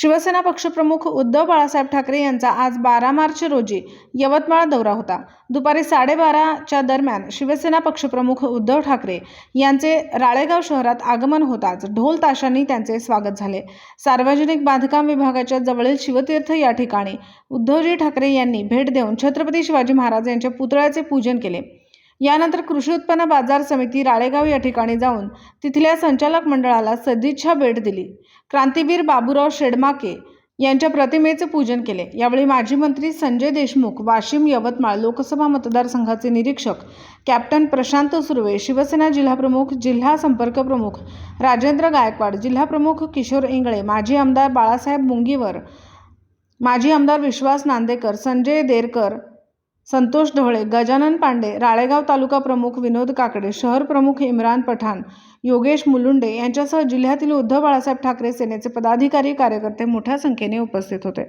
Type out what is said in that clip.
शिवसेना पक्षप्रमुख उद्धव बाळासाहेब ठाकरे यांचा आज बारा मार्च रोजी यवतमाळ दौरा होता. दुपारी साडेबाराच्या दरम्यान शिवसेना पक्षप्रमुख उद्धव ठाकरे यांचे राळेगाव शहरात आगमन होताच ढोल ताशांनी त्यांचे स्वागत झाले. सार्वजनिक बांधकाम विभागाच्या जवळील शिवतीर्थ या ठिकाणी उद्धवजी ठाकरे यांनी भेट देऊन छत्रपती शिवाजी महाराज यांच्या पुतळ्याचे पूजन केले. यानंतर कृषी उत्पन्न बाजार समिती राळेगाव या ठिकाणी जाऊन तिथल्या संचालक मंडळाला सदिच्छा भेट दिली. क्रांतीवीर बाबूराव शेडमाके यांच्या प्रतिमेचे पूजन केले. यावेळी माजी मंत्री संजय देशमुख वाशिम यवतमाळ लोकसभा मतदारसंघाचे निरीक्षक कॅप्टन प्रशांत सुर्वे शिवसेना जिल्हाप्रमुख जिल्हा संपर्क प्रमुख राजेंद्र गायकवाड जिल्हाप्रमुख किशोर इंगळे माजी आमदार बाळासाहेब मुंगीवर माजी आमदार विश्वास नांदेकर संजय देरकर संतोष ढवळे गजानन पांडे राळेगाव तालुका प्रमुख विनोद काकडे शहर प्रमुख इम्रान पठाण योगेश मुलुंडे यांच्यासह जिल्ह्यातील उद्धव बाळासाहेब ठाकरे सेनेचे पदाधिकारी कार्यकर्ते मोठ्या संख्येने उपस्थित होते.